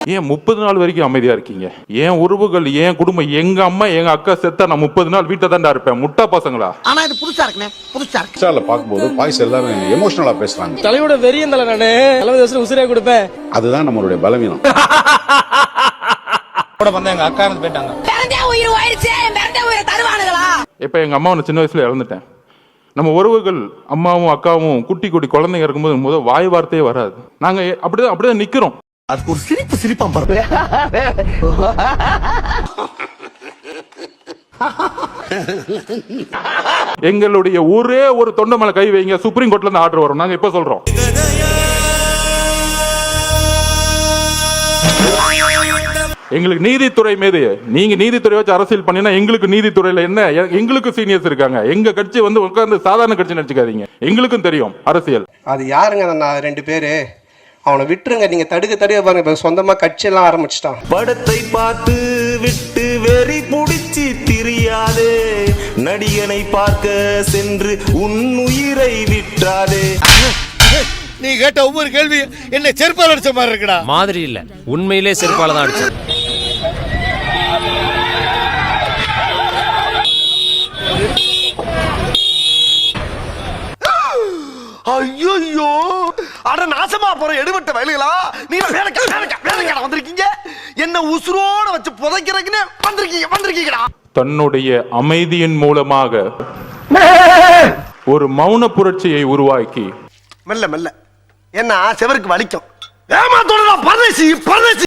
ஏன் முப்பது நாள் வரைக்கும் அமைதியா இருக்கீங்க? ஏன் உறவுகள் ஏன் குடும்பம் எங்க அம்மா எங்க அக்கா செத்தா நான் முப்பது நாள் வீட்டை தாண்டா இருப்பேன். முட்டா பசங்களா? ஆனா இது புதுசா இருக்குண்ணே புதுசா இருக்கு. இன்ஸ்டால பார்க்கும்போது பாய்ஸ் எல்லாரும் எமோஷனலா பேசுறாங்க. தலையோட வெறியன் தலை நானு தலைமை தோசை உசிரியா கொடுப்பேன். அதுதான் நம்மளுடைய பலவீனம். கூட வந்த எங்க அக்கா இருந்து போயிட்டாங்க. பிறந்தே உயிர் போயிருச்சு பிறந்தே உயிரை தருவானுங்களா இப்ப எங்க அம்மா சின்ன வயசுல இறந்துட்டேன் நம்ம உறவுகள் அம்மாவும் அக்காவும் குட்டி குட்டி குழந்தைங்க இருக்கும்போது முதல் வாய் வார்த்தையே வராது. நாங்க எ- அப்படிதான் அப்படிதான் நிக்கிறோம். அதுக்கு ஒரு சிரிப்பு சிரிப்பான் பாரு. எங்களுடைய ஒரே ஒரு தொண்டை மேல கை வைங்க. சுப்ரீம் கோர்ட்ல இருந்து ஆர்டர் வரும். நாங்க இப்ப சொல்றோம். எங்களுக்கு நீதித்துறை மீது நீங்க நீதித்துறை வச்சு அரசியல் பண்ணினா எங்களுக்கு நீதித்துறையில என்ன? எ- எங்களுக்கு சீனியர்ஸ் இருக்காங்க. எங்க கட்சி வந்து உட்கார்ந்து சாதாரண கட்சி நினைச்சுக்காதீங்க. எங்களுக்கும் தெரியும் அரசியல். அது யாருங்க ரெண்டு பேரு. அவனை விட்டுருங்க நீங்க தடுக்க தடுக்க பாருங்க. இப்ப சொந்தமா கட்சி எல்லாம் ஆரம்பிச்சிட்டான். படத்தை பார்த்து விட்டு வெறி புடிச்சு திரியாதே. நடிகனை பார்க்க சென்று உன் உயிரை விட்டாதே நீ கேட்ட ஒவ்வொரு கேள்வி என்ன செருப்பால் அடிச்ச மாதிரி இருக்குடா. மாதிரி இல்ல. உண்மையிலே செருப்பால தான் அடிச்சேன். ஐயோ அட நாசமா போற எடுபட்ட வயலுகளா? நீங்க வேலைக்கா வேலைக்கா வேலைக்கா வந்திருக்கீங்க. என்ன உசுரோட வச்சு புதைக்கிறதுக்குன்னு வந்திருக்கீங்க வந்திருக்கீங்கடா. தன்னுடைய அமைதியின் மூலமாக ஒரு மௌன புரட்சியை உருவாக்கி மெல்ல மெல்ல. ஏன்னா செவருக்கு வலிக்கும். ஏமாத்தோட பரதேசி பரதேசி.